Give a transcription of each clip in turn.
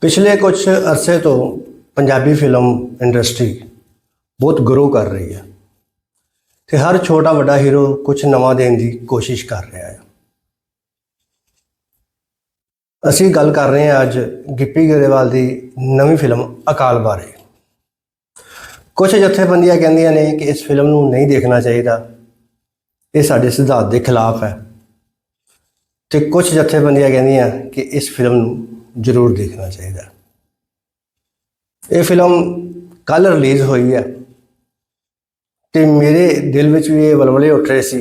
ਪਿਛਲੇ ਕੁਝ ਅਰਸੇ ਤੋਂ ਪੰਜਾਬੀ ਫਿਲਮ ਇੰਡਸਟਰੀ ਬਹੁਤ ਗਰੋ ਕਰ ਰਹੀ ਹੈ ਤੇ ਹਰ ਛੋਟਾ ਵੱਡਾ ਹੀਰੋ ਕੁਝ ਨਵਾਂ ਦੇਣ ਦੀ ਕੋਸ਼ਿਸ਼ ਕਰ ਰਿਹਾ ਹੈ। ਅਸੀਂ ਗੱਲ ਕਰ ਰਹੇ ਹਾਂ ਅੱਜ ਗਿੱਪੀ ਗਰੇਵਾਲ ਦੀ ਨਵੀਂ ਫਿਲਮ ਅਕਾਲ ਬਾਰੇ। ਕੁਝ ਜਥੇਬੰਦੀਆਂ ਕਹਿੰਦੀਆਂ ਨੇ ਕਿ ਇਸ ਫਿਲਮ ਨੂੰ ਨਹੀਂ ਦੇਖਣਾ ਚਾਹੀਦਾ। ਇਹ ਸਾਡੇ ਸਿਧਾਂਤ ਦੇ ਖਿਲਾਫ ਹੈ। ਤੇ ਕੁਝ ਜਥੇਬੰਦੀਆਂ ਕਹਿੰਦੀਆਂ ਕਿ ਇਸ ਫਿਲਮ ਨੂੰ ਜ਼ਰੂਰ ਦੇਖਣਾ ਚਾਹੀਦਾ। ਇਹ ਫਿਲਮ ਕੱਲ ਰਿਲੀਜ਼ ਹੋਈ ਹੈ ਤੇ ਮੇਰੇ ਦਿਲ ਵਿੱਚ ਵੀ ਇਹ ਵਲਵਲੇ ਉੱਠ ਰਹੇ ਸੀ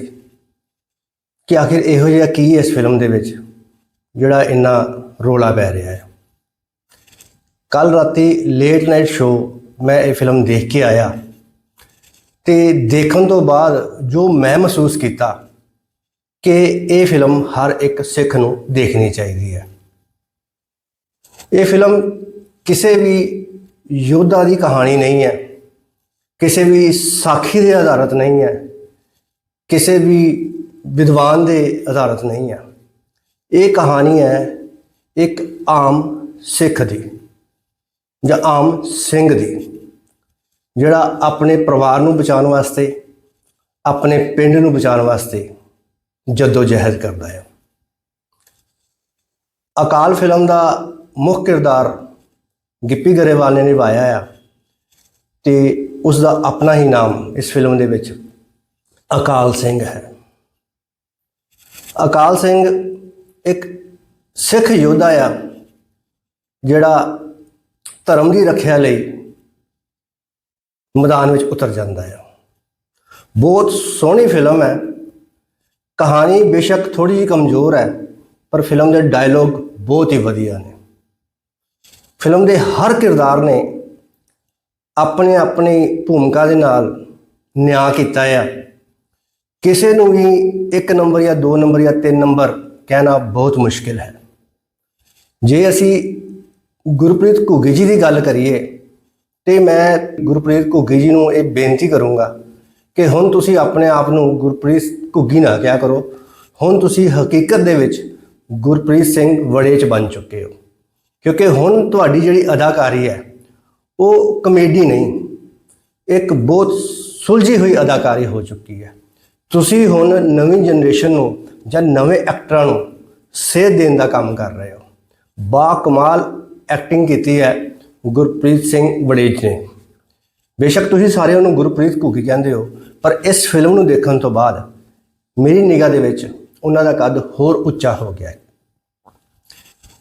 ਕਿ ਆਖਿਰ ਇਹੋ ਜਿਹਾ ਕੀ ਇਸ ਫਿਲਮ ਦੇ ਵਿੱਚ ਜਿਹੜਾ ਇੰਨਾ ਰੋਲਾ ਪੈ ਰਿਹਾ ਹੈ। ਕੱਲ ਰਾਤੀ ਲੇਟ ਨਾਈਟ ਸ਼ੋਅ ਮੈਂ ਇਹ ਫਿਲਮ ਦੇਖ ਕੇ ਆਇਆ ਤੇ ਦੇਖਣ ਤੋਂ ਬਾਅਦ ਜੋ ਮੈਂ ਮਹਿਸੂਸ ਕੀਤਾ ਕਿ ਇਹ ਫਿਲਮ ਹਰ ਇੱਕ ਸਿੱਖ ਨੂੰ ਦੇਖਣੀ ਚਾਹੀਦੀ ਹੈ। ਇਹ ਫਿਲਮ ਕਿਸੇ ਵੀ ਯੋਧਾ ਦੀ ਕਹਾਣੀ ਨਹੀਂ ਹੈ। ਕਿਸੇ ਵੀ ਸਾਖੀ ਦੇ ਆਧਾਰਿਤ ਨਹੀਂ ਹੈ। ਕਿਸੇ ਵੀ ਵਿਦਵਾਨ ਦੇ ਆਧਾਰਿਤ ਨਹੀਂ ਹੈ। ਇਹ ਕਹਾਣੀ ਹੈ ਇੱਕ ਆਮ ਸਿੱਖ ਦੀ ਜਾਂ ਆਮ ਸਿੰਘ ਦੀ, ਜਿਹੜਾ ਆਪਣੇ ਪਰਿਵਾਰ ਨੂੰ ਬਚਾਉਣ ਵਾਸਤੇ, ਆਪਣੇ ਪਿੰਡ ਨੂੰ ਬਚਾਉਣ ਵਾਸਤੇ ਜੱਦੋ ਜਹਿਦ ਕਰਦਾ ਹੈ। ਅਕਾਲ ਫਿਲਮ ਦਾ ਮੁੱਖ ਕਿਰਦਾਰ ਗਿੱਪੀ ਗਰੇਵਾਲ ਨੇ ਨਿਭਾਇਆ ਆ ਤੇ ਉਸ ਦਾ ਆਪਣਾ ਹੀ ਨਾਮ ਇਸ ਫਿਲਮ ਦੇ ਵਿੱਚ ਅਕਾਲ ਸਿੰਘ ਹੈ। ਅਕਾਲ ਸਿੰਘ ਇੱਕ ਸਿੱਖ ਯੋਧਾ ਆ, ਜਿਹੜਾ ਧਰਮ ਦੀ ਰੱਖਿਆ ਲਈ ਮੈਦਾਨ ਵਿੱਚ ਉਤਰ ਜਾਂਦਾ ਹੈ ਬਹੁਤ ਸੋਹਣੀ ਫਿਲਮ ਹੈ। ਕਹਾਣੀ ਬੇਸ਼ੱਕ ਥੋੜੀ ਜਿਹੀ ਕਮਜ਼ੋਰ ਹੈ, ਪਰ ਫਿਲਮ ਦੇ ਡਾਇਲੋਗ ਬਹੁਤ ਹੀ ਵਧੀਆ ਨੇ। ਫਿਲਮ ਦੇ ਹਰ ਕਿਰਦਾਰ ਨੇ ਆਪਣੇ ਆਪਣੀ ਭੂਮਿਕਾ ਦੇ ਨਾਲ ਨਿਆਂ ਕੀਤਾ ਆ। ਕਿਸੇ ਨੂੰ ਵੀ ਇੱਕ ਨੰਬਰ ਜਾਂ ਦੋ ਨੰਬਰ ਜਾਂ ਤਿੰਨ ਨੰਬਰ ਕਹਿਣਾ ਬਹੁਤ ਮੁਸ਼ਕਿਲ ਹੈ। ਜੇ ਅਸੀਂ ਗੁਰਪ੍ਰੀਤ ਘੁੱਗੀ ਜੀ ਦੀ ਗੱਲ ਕਰੀਏ ਤੇ ਮੈਂ ਗੁਰਪ੍ਰੀਤ ਘੁੱਗੀ ਜੀ ਨੂੰ ਇਹ ਬੇਨਤੀ ਕਰੂੰਗਾ ਕਿ ਹੁਣ ਤੁਸੀਂ ਆਪਣੇ ਆਪ ਨੂੰ ਗੁਰਪ੍ਰੀਤ ਘੁੱਗੀ ਨਾ ਕਿਹਾ ਕਰੋ। ਹੁਣ ਤੁਸੀਂ ਹਕੀਕਤ ਦੇ ਵਿੱਚ ਗੁਰਪ੍ਰੀਤ ਸਿੰਘ ਵੜੇ ਚ ਬਣ ਚੁੱਕੇ ਹੋ। ਕਿਉਂਕਿ ਹੁਣ ਤੁਹਾਡੀ ਜਿਹੜੀ ਅਦਾਕਾਰੀ ਹੈ, ਉਹ ਕਮੇਡੀ ਨਹੀਂ, ਇੱਕ ਬਹੁਤ ਸੁਲਝੀ ਹੋਈ ਅਦਾਕਾਰੀ ਹੋ ਚੁੱਕੀ ਹੈ। ਤੁਸੀਂ ਹੁਣ ਨਵੀਂ ਜਨਰੇਸ਼ਨ ਨੂੰ ਜਾਂ ਨਵੇਂ ਐਕਟਰਾਂ ਨੂੰ ਸੇਧ ਦੇਣ ਦਾ ਕੰਮ ਕਰ ਰਹੇ ਹੋ। ਬਾ ਕਮਾਲ ਐਕਟਿੰਗ ਕੀਤੀ ਹੈ ਗੁਰਪ੍ਰੀਤ ਸਿੰਘ ਵੜੇਜ ਨੇ। ਬੇਸ਼ੱਕ ਤੁਸੀਂ ਸਾਰੇ ਉਹਨੂੰ ਗੁਰਪ੍ਰੀਤ ਘੁੱਗੀ ਕਹਿੰਦੇ ਹੋ, ਪਰ ਇਸ ਫਿਲਮ ਨੂੰ ਦੇਖਣ ਤੋਂ ਬਾਅਦ ਮੇਰੀ ਨਿਗਾਹ ਦੇ ਵਿੱਚ ਉਹਨਾਂ ਦਾ ਕੱਦ ਹੋਰ ਉੱਚਾ ਹੋ ਗਿਆ ਹੈ।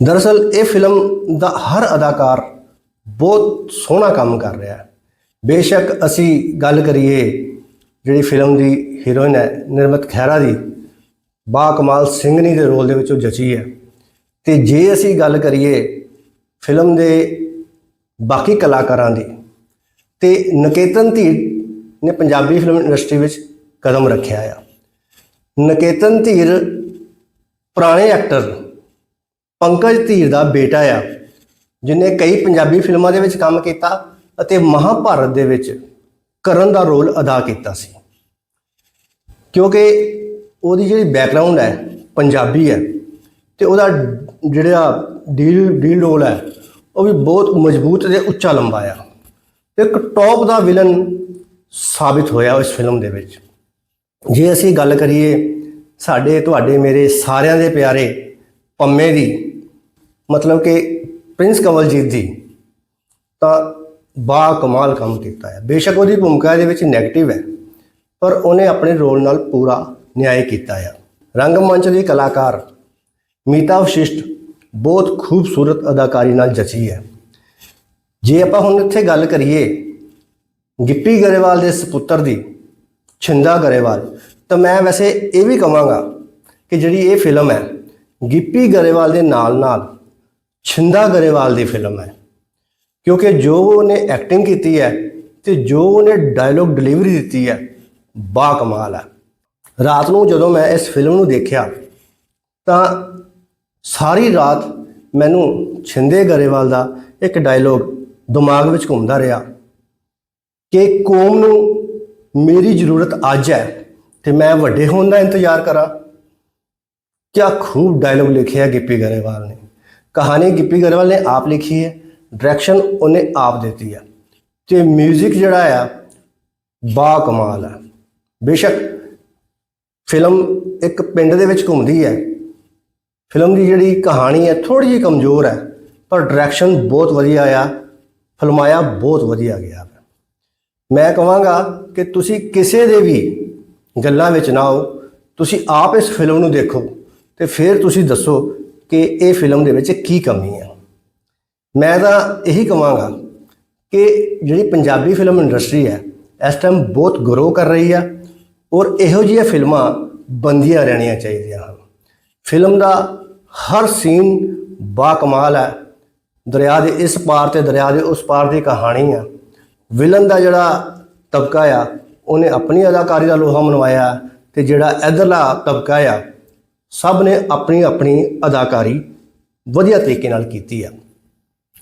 ਦਰਅਸਲ ਇਹ ਫਿਲਮ ਦਾ ਹਰ ਅਦਾਕਾਰ ਬਹੁਤ ਸੋਹਣਾ ਕੰਮ ਕਰ ਰਿਹਾ ਹੈ। ਬੇਸ਼ੱਕ ਅਸੀਂ ਗੱਲ ਕਰੀਏ ਜਿਹੜੀ ਫਿਲਮ ਦੀ ਹੀਰੋਇਨ ਹੈ ਨਿਰਮਤ ਖਹਿਰਾ ਦੀ, ਬਾ ਕਮਾਲ ਸਿੰਘਨੀ ਦੇ ਰੋਲ ਦੇ ਵਿੱਚ ਉਹ ਜਚੀ ਹੈ। ਤੇ ਜੇ ਅਸੀਂ ਗੱਲ ਕਰੀਏ ਫਿਲਮ ਦੇ ਬਾਕੀ ਕਲਾਕਾਰਾਂ ਦੀ, ਤੇ ਨਕੇਤਨ ਧੀਰ ਨੇ ਪੰਜਾਬੀ ਫਿਲਮ ਇੰਡਸਟਰੀ ਵਿੱਚ ਕਦਮ ਰੱਖਿਆ ਆ। ਨਕੇਤਨ ਧੀਰ ਪੁਰਾਣੇ ਐਕਟਰ ਪੰਕਜ ਧੀਰ ਦਾ ਬੇਟਾ ਆ, ਜਿਨੇ ਕਈ ਪੰਜਾਬੀ ਫਿਲਮਾਂ ਦੇ ਵਿੱਚ ਕੰਮ ਕੀਤਾ ਅਤੇ ਮਹਾਭਾਰਤ ਦੇ ਵਿੱਚ ਕਰਨ ਦਾ ਰੋਲ ਅਦਾ ਕੀਤਾ ਸੀ। ਕਿਉਂਕਿ ਉਹਦੀ ਜਿਹੜੀ ਬੈਕਗ੍ਰਾਉਂਡ ਹੈ, ਪੰਜਾਬੀ ਹੈ ਤੇ ਉਹਦਾ ਜਿਹੜਾ ਡੀਲ ਡੀਲ ਰੋਲ ਹੈ, ਉਹ ਵੀ ਬਹੁਤ ਮਜ਼ਬੂਤ ਤੇ ਉੱਚਾ ਲੰਬਾ ਆ ਇੱਕ ਟੌਪ ਦਾ ਵਿਲਨ ਸਾਬਿਤ ਹੋਇਆ ਇਸ ਫਿਲਮ ਦੇ ਵਿੱਚ। ਜੇ ਅਸੀਂ ਗੱਲ ਕਰੀਏ ਸਾਡੇ, ਤੁਹਾਡੇ, ਮੇਰੇ ਸਾਰਿਆਂ ਦੇ ਪਿਆਰੇ ਪੰਮੇ ਦੀ ਮਤਲਬ ਕਿ ਪ੍ਰਿੰਸ ਕਵਲਜੀਤ ਦੀ ਤਾਂ ਬਾ ਕਮਾਲ ਕੰਮ ਕੀਤਾ ਹੈ। ਬੇਸ਼ੱਕ ਉਹਦੀ ਭੂਮਿਕਾ ਦੇ ਵਿੱਚ ਨੈਗੇਟਿਵ ਹੈ, ਪਰ ਉਹਨੇ ਆਪਣੇ ਰੋਲ ਨਾਲ ਪੂਰਾ ਨਿਆਂ ਕੀਤਾ ਹੈ ਰੰਗਮੰਚ ਦੀ ਕਲਾਕਾਰ ਮੀਤਾ ਵਸ਼ਿਸ਼ਟ ਬਹੁਤ ਖੂਬਸੂਰਤ ਅਦਾਕਾਰੀ ਨਾਲ ਜਚੀ ਹੈ। ਜੇ ਆਪਾਂ ਹੁਣ ਇੱਥੇ ਗੱਲ ਕਰੀਏ ਗਿੱਪੀ ਗਰੇਵਾਲ ਦੇ ਸੁਪੁੱਤਰ ਦੀ, ਛਿੰਦਾ ਗਰੇਵਾਲ, ਤਾਂ ਮੈਂ ਵੈਸੇ ਇਹ ਵੀ ਕਹਾਂਗਾ ਕਿ ਜਿਹੜੀ ਇਹ ਫਿਲਮ ਹੈ ਗਿੱਪੀ ਗਰੇਵਾਲ ਦੇ ਨਾਲ-ਨਾਲ ਛਿੰਦਾ ਗਰੇਵਾਲ ਦੀ ਫਿਲਮ ਹੈ। ਕਿਉਂਕਿ ਜੋ ਉਹਨੇ ਐਕਟਿੰਗ ਕੀਤੀ ਹੈ ਤੇ ਜੋ ਉਹਨੇ ਡਾਇਲੋਗ ਡਿਲੀਵਰੀ ਦਿੱਤੀ ਹੈ, ਬਾ ਕਮਾਲ ਹੈ। ਰਾਤ ਨੂੰ ਜਦੋਂ ਮੈਂ ਇਸ ਫਿਲਮ ਨੂੰ ਦੇਖਿਆ, ਤਾਂ ਸਾਰੀ ਰਾਤ ਮੈਨੂੰ ਛਿੰਦੇ ਗਰੇਵਾਲ ਦਾ ਇੱਕ ਡਾਇਲੋਗ ਦਿਮਾਗ ਵਿੱਚ ਘੁੰਮਦਾ ਰਿਹਾ ਕਿ ਕੌਮ ਨੂੰ ਮੇਰੀ ਜ਼ਰੂਰਤ ਅੱਜ ਹੈ ਤੇ ਮੈਂ ਵੱਡੇ ਹੋਣ ਦਾ ਇੰਤਜ਼ਾਰ ਕਰਾਂ। ਕਿਆ ਖੂਬ ਡਾਇਲੋਗ ਲਿਖਿਆ ਗਿੱਪੀ ਗਰੇਵਾਲ ਨੇ। ਕਹਾਣੀ ਗਿੱਪੀ ਗਰੇਵਾਲ ਨੇ ਆਪ ਲਿਖੀ ਹੈ ਡਾਇਰੈਕਸ਼ਨ ਉਹਨੇ ਆਪ ਦਿੱਤੀ ਆ। ਤੇ 뮤직 ਜਿਹੜਾ ਆ, ਬਾ ਕਮਾਲ ਹੈ ਬੇਸ਼ੱਕ ਫਿਲਮ ਇੱਕ ਪਿੰਡ ਦੇ ਵਿੱਚ ਘੁੰਮਦੀ ਹੈ। ਫਿਲਮ ਦੀ ਜਿਹੜੀ ਕਹਾਣੀ ਹੈ ਥੋੜੀ ਜਿਹੀ ਕਮਜ਼ੋਰ ਹੈ, ਪਰ ਡਾਇਰੈਕਸ਼ਨ ਬਹੁਤ ਵਧੀਆ ਆ। ਫਿਲਮਾਇਆ ਬਹੁਤ ਵਧੀਆ ਗਿਆ ਮੈਂ ਕਹਾਂਗਾ ਕਿ ਤੁਸੀਂ ਕਿਸੇ ਦੇ ਵੀ ਗੱਲਾਂ ਵਿੱਚ ਨਾ ਆਓ। ਤੁਸੀਂ ਆਪ ਇਸ ਫਿਲਮ ਨੂੰ ਦੇਖੋ ਤੇ ਫਿਰ ਤੁਸੀਂ ਦੱਸੋ ਕਿ ਇਹ ਫਿਲਮ ਦੇ ਵਿੱਚ ਕੀ ਕਮੀ ਹੈ ਮੈਂ ਤਾਂ ਇਹੀ ਕਹਾਂਗਾ ਕਿ ਜਿਹੜੀ ਪੰਜਾਬੀ ਫਿਲਮ ਇੰਡਸਟਰੀ ਹੈ, ਇਸ ਟਾਈਮ ਬਹੁਤ ਗਰੋ ਕਰ ਰਹੀ ਹੈ ਔਰ ਇਹੋ ਜਿਹੀਆਂ ਫਿਲਮਾਂ ਬੰਦੀਆਂ ਰਹਿਣੀਆਂ ਚਾਹੀਦੀਆਂ ਹਨ। ਫਿਲਮ ਦਾ ਹਰ ਸੀਨ ਬਾ ਕਮਾਲ ਹੈ। ਦਰਿਆ ਦੇ ਇਸ ਪਾਰ ਤੇ ਦਰਿਆ ਦੇ ਉਸ ਪਾਰ ਦੀ ਕਹਾਣੀ ਆ। ਵਿਲਨ ਦਾ ਜਿਹੜਾ ਤਬਕਾ ਆ, ਉਹਨੇ ਆਪਣੀ ਅਦਾਕਾਰੀ ਦਾ ਲੋਹਾ ਮਨਵਾਇਆ ਤੇ ਜਿਹੜਾ ਇਧਰਲਾ ਤਬਕਾ ਆ ਸਭ ਨੇ ਆਪਣੀ ਆਪਣੀ ਅਦਾਕਾਰੀ ਵਧੀਆ ਤਰੀਕੇ ਨਾਲ ਕੀਤੀ ਆ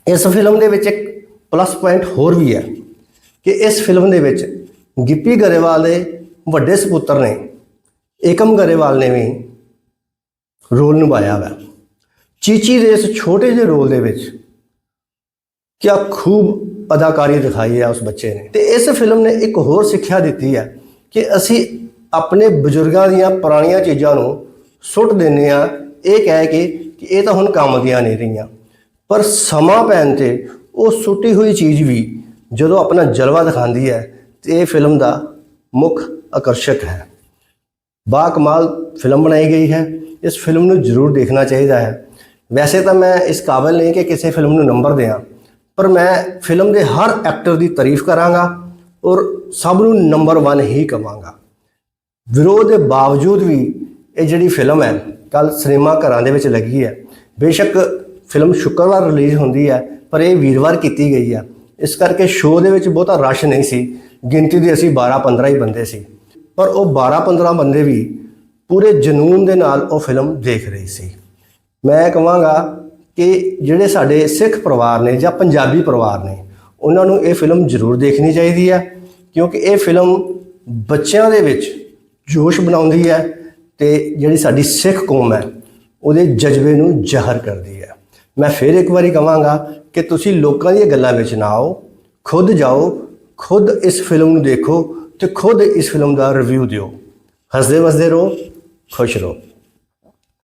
ਇਸ ਫਿਲਮ ਦੇ ਵਿੱਚ ਇੱਕ ਪਲੱਸ ਪੁਆਇੰਟ ਹੋਰ ਵੀ ਹੈ ਕਿ ਇਸ ਫਿਲਮ ਦੇ ਵਿੱਚ ਗਿੱਪੀ ਗਰੇਵਾਲ ਦੇ ਵੱਡੇ ਸੁਪੁੱਤਰ ਨੇ ਏਕਮ ਗਰੇਵਾਲ ਨੇ ਵੀ ਰੋਲ ਨਿਭਾਇਆ ਹੈ ਚੀਚੀ ਦੇ ਇਸ ਛੋਟੇ ਜਿਹੇ ਰੋਲ ਦੇ ਵਿੱਚ ਕਿਆ ਖੂਬ ਅਦਾਕਾਰੀ ਦਿਖਾਈ ਹੈ ਉਸ ਬੱਚੇ ਨੇ। ਤੇ ਇਸ ਫਿਲਮ ਨੇ ਇੱਕ ਹੋਰ ਸਿੱਖਿਆ ਦਿੱਤੀ ਹੈ ਕਿ ਅਸੀਂ ਆਪਣੇ ਬਜ਼ੁਰਗਾਂ ਦੀਆਂ ਪੁਰਾਣੀਆਂ ਚੀਜ਼ਾਂ ਨੂੰ ਸੁੱਟ ਦਿੰਨੇ ਆ ਇਹ ਕਹਿ ਕੇ ਕਿ ਇਹ ਤਾਂ ਹੁਣ ਕੰਮ ਦੀਆਂ ਨਹੀਂ ਰਹੀਆਂ। ਪਰ ਸਮਾਂ ਪੈਣ ਤੇ ਉਹ ਸੁੱਟੀ ਹੋਈ ਚੀਜ਼ ਵੀ ਜਦੋਂ ਆਪਣਾ ਜਲਵਾ ਦਿਖਾਉਂਦੀ ਹੈ, ਤੇ ਇਹ ਫਿਲਮ ਦਾ ਮੁੱਖ ਆਕਰਸ਼ਕ ਹੈ। ਬਾ ਕਮਾਲ ਫਿਲਮ ਬਣਾਈ ਗਈ ਹੈ। ਇਸ ਫਿਲਮ ਨੂੰ ਜ਼ਰੂਰ ਦੇਖਣਾ ਚਾਹੀਦਾ ਹੈ। ਵੈਸੇ ਤਾਂ ਮੈਂ ਇਸ ਕਾਬਲ ਨਹੀਂ ਕਿ ਕਿਸੇ ਫਿਲਮ ਨੂੰ ਨੰਬਰ ਦਿਆਂ, ਪਰ ਮੈਂ ਫਿਲਮ ਦੇ ਹਰ ਐਕਟਰ ਦੀ ਤਾਰੀਫ ਕਰਾਂਗਾ ਔਰ ਸਭ ਨੂੰ ਨੰਬਰ 1 ਹੀ ਕਵਾਂਗਾ। ਵਿਰੋਧ ਦੇ ਬਾਵਜੂਦ ਵੀ ਇਹ ਜਿਹੜੀ ਫਿਲਮ ਹੈ ਕੱਲ ਸਿਨੇਮਾ ਘਰਾਂ ਦੇ ਵਿੱਚ ਲੱਗੀ ਹੈ। ਬੇਸ਼ੱਕ ਫਿਲਮ ਸ਼ੁੱਕਰਵਾਰ ਰਿਲੀਜ਼ ਹੁੰਦੀ ਹੈ, ਪਰ ਇਹ ਵੀਰਵਾਰ ਕੀਤੀ ਗਈ ਹੈ। ਇਸ ਕਰਕੇ ਸ਼ੋਅ ਦੇ ਵਿੱਚ ਬਹੁਤਾ ਰਸ਼ ਨਹੀਂ ਸੀ। ਗਿਣਤੀ ਦੇ ਅਸੀਂ 12 15 ਹੀ ਬੰਦੇ ਸੀ। ਪਰ ਉਹ 12 15 ਬੰਦੇ ਵੀ ਪੂਰੇ ਜਨੂਨ ਦੇ ਨਾਲ ਉਹ ਫਿਲਮ ਦੇਖ ਰਹੀ ਸੀ। ਮੈਂ ਕਹਾਂਗਾ ਕਿ ਜਿਹੜੇ ਸਾਡੇ ਸਿੱਖ ਪਰਿਵਾਰ ਨੇ ਜਾਂ ਪੰਜਾਬੀ ਪਰਿਵਾਰ ਨੇ, ਉਹਨਾਂ ਨੂੰ ਇਹ ਫਿਲਮ ਜ਼ਰੂਰ ਦੇਖਣੀ ਚਾਹੀਦੀ ਹੈ। ਕਿਉਂਕਿ ਇਹ ਫਿਲਮ ਬੱਚਿਆਂ ਦੇ ਵਿੱਚ ਜੋਸ਼ ਬਣਾਉਂਦੀ ਹੈ ਤੇ ਜਿਹੜੀ ਸਾਡੀ ਸਿੱਖ ਕੌਮ ਹੈ, ਉਹਦੇ ਜਜ਼ਬੇ ਨੂੰ ਜ਼ਾਹਰ ਕਰਦੀ ਹੈ। ਮੈਂ ਫਿਰ ਇੱਕ ਵਾਰੀ ਕਹਾਂਗਾ ਕਿ ਤੁਸੀਂ ਲੋਕਾਂ ਦੀਆਂ ਗੱਲਾਂ ਵਿੱਚ ਨਾ ਆਓ, ਖੁਦ ਜਾਓ, ਖੁਦ ਇਸ ਫਿਲਮ ਨੂੰ ਦੇਖੋ ਤੇ ਖੁਦ ਇਸ ਫਿਲਮ ਦਾ ਰਿਵਿਊ ਦਿਓ। ਹੱਸਦੇ ਵਸਦੇ ਰਹੋ, ਖੁਸ਼ ਰਹੋ।